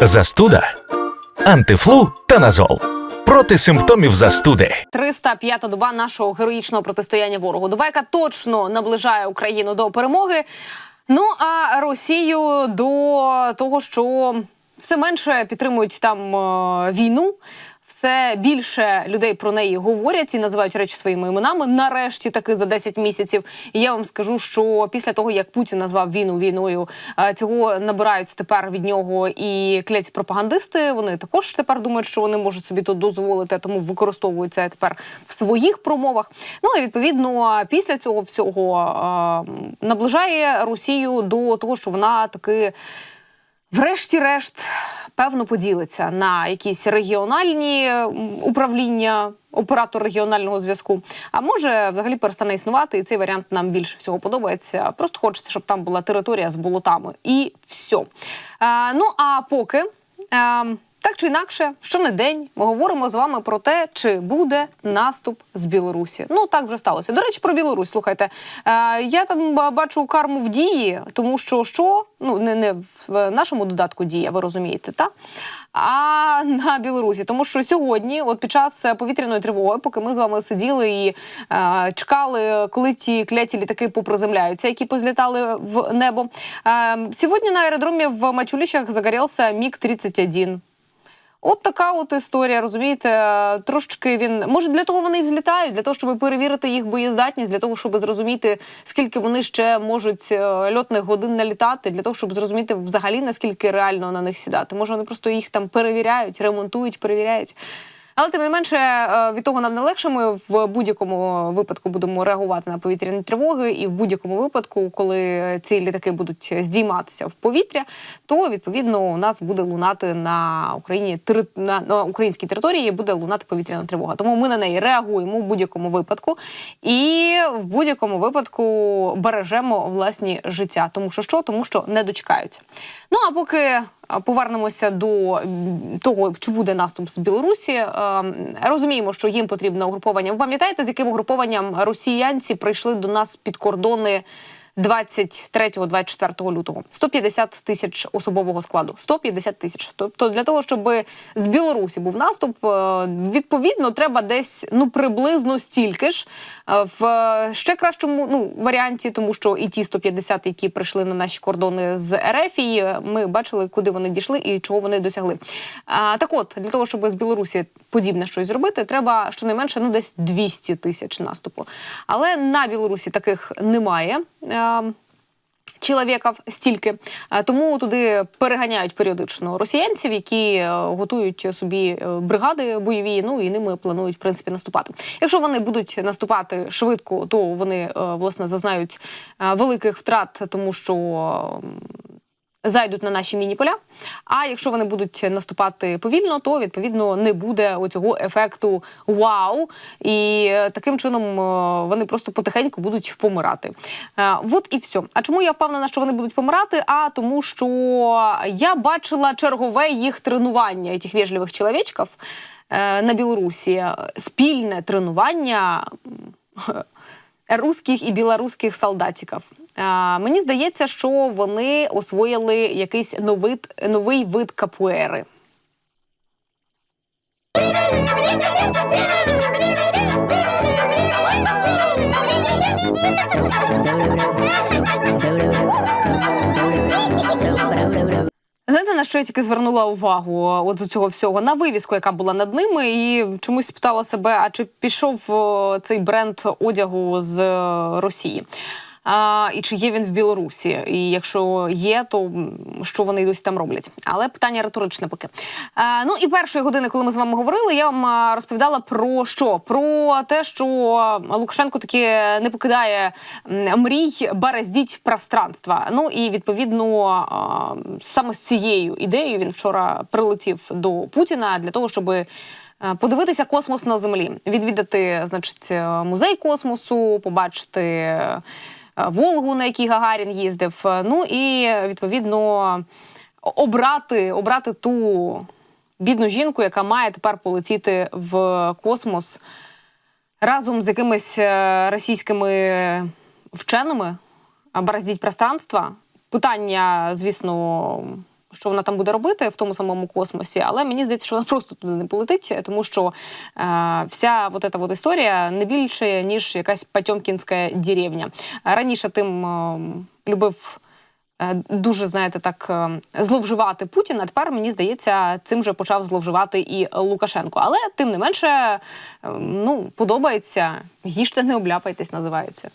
Застуда, антифлу та назол. Проти симптомів застуди. 305-та доба нашого героїчного протистояння ворогу. Доба, яка точно наближає Україну до перемоги. Ну а Росію до того, що все менше підтримують там е, війну. Все більше людей про неї говорять і називають речі своїми іменами. Нарешті таки за 10 місяців. І я вам скажу, що після того як Путін назвав війну війною, е, цього набирають тепер від нього і кляті пропагандисти. Вони також тепер думають, що вони можуть собі тут дозволити, тому використовують це тепер в своїх промовах. Ну і відповідно після цього всього е, наближає Росію до того, що вона таки. Врешті-решт, певно, поділиться на якісь регіональні управління, оператор регіонального зв'язку. А може, взагалі перестане існувати, і цей варіант нам більше всього подобається. Просто хочеться, щоб там була територія з болотами. І все. Е, ну а поки. Е, так чи інакше, що не день, ми говоримо з вами про те, чи буде наступ з Білорусі. Ну так вже сталося. До речі, про Білорусь. Слухайте, е, я там бачу карму в дії, тому що що ну не, не в нашому додатку дія, ви розумієте, та а на Білорусі, тому що сьогодні, от під час е, повітряної тривоги, поки ми з вами сиділи і е, чекали, коли ті кляті літаки поприземляються, які позлітали в небо. Е, сьогодні на аеродромі в Мачуліщах загорівся Міг 31 От така от історія, розумієте, трошки він може для того вони і взлітають, для того, щоб перевірити їх боєздатність, для того, щоб зрозуміти, скільки вони ще можуть е, льотних годин налітати, для того, щоб зрозуміти взагалі наскільки реально на них сідати. Може, вони просто їх там перевіряють, ремонтують, перевіряють. Але тим не менше, е, від того нам не легше. Ми в будь-якому випадку будемо реагувати на повітряні тривоги, і в будь-якому випадку, коли ці літаки будуть здійматися в повітря, то відповідно у нас буде лунати на Україні на, на українській території буде лунати повітряна тривога. Тому ми на неї реагуємо в будь-якому випадку, і в будь-якому випадку бережемо власні життя. Тому що що? Тому що не дочекаються. Ну а поки повернемося до того, чи буде наступ з Білорусі. Е, Розуміємо, що їм потрібне угруповання. Ви пам'ятаєте, з яким угрупованням росіянці прийшли до нас під кордони 23-24 лютого? 150 тисяч особового складу. 150 тисяч. Тобто для того, щоб з Білорусі був наступ, е, відповідно, треба десь ну приблизно стільки ж е, в ще кращому ну варіанті, тому що і ті 150, які прийшли на наші кордони з РФ, і ми бачили, куди вони дійшли і чого вони досягли. А, так от для того, щоб з Білорусі подібне щось зробити, треба щонайменше ну десь 200 тисяч наступу. Але на Білорусі таких немає. Е, чоловіків стільки. Е, Тому туди переганяють періодично росіянців, які е, готують собі е, бригади бойові. Ну і ними планують в принципі наступати. Якщо вони будуть наступати швидко, то вони власне зазнають великих втрат, тому що. Зайдуть на наші міні-поля. А якщо вони будуть наступати повільно, то відповідно не буде оцього ефекту вау. І е, таким чином е, вони просто потихеньку будуть помирати. Е, От і все. А чому я впевнена, що вони будуть помирати? А тому, що я бачила чергове їх тренування цих вежливих чоловічків на Білорусі. Спільне тренування. Русських і білоруських солдатиків. Мені здається, що вони освоїли якийсь новий, новий вид капуери. Що я тільки звернула увагу от до цього всього на вивіску, яка була над ними, і чомусь спитала себе: а чи пішов цей бренд одягу з е, Росії? А, і чи є він в Білорусі? І якщо є, то що вони досі там роблять? Але питання риторичне поки. А, ну і першої години, коли ми з вами говорили, я вам розповідала про що? Про те, що Лукашенко таки не покидає мрій берездіть пространства. Ну і відповідно саме з цією ідеєю він вчора прилетів до Путіна для того, щоби. е, Подивитися космос на землі, відвідати, значить, музей космосу, побачити Волгу, на якій Гагарін їздив. е, Ну і відповідно обрати, обрати ту бідну жінку, яка має тепер полетіти в космос разом з якимись е, російськими вченими, бороздіть пространства. Питання, звісно, що вона там буде робити в тому самому космосі, але мені здається, що вона просто туди не полетить, тому що е, вся вот эта вот історія не більше ніж якась Потьомкінська деревня. Раніше тим е, любив. е, Дуже знаєте, так е, зловживати Путін. А тепер мені здається, цим же почав зловживати і Лукашенко. Але тим не менше, е, ну подобається. Їжте, не обляпайтесь, називається.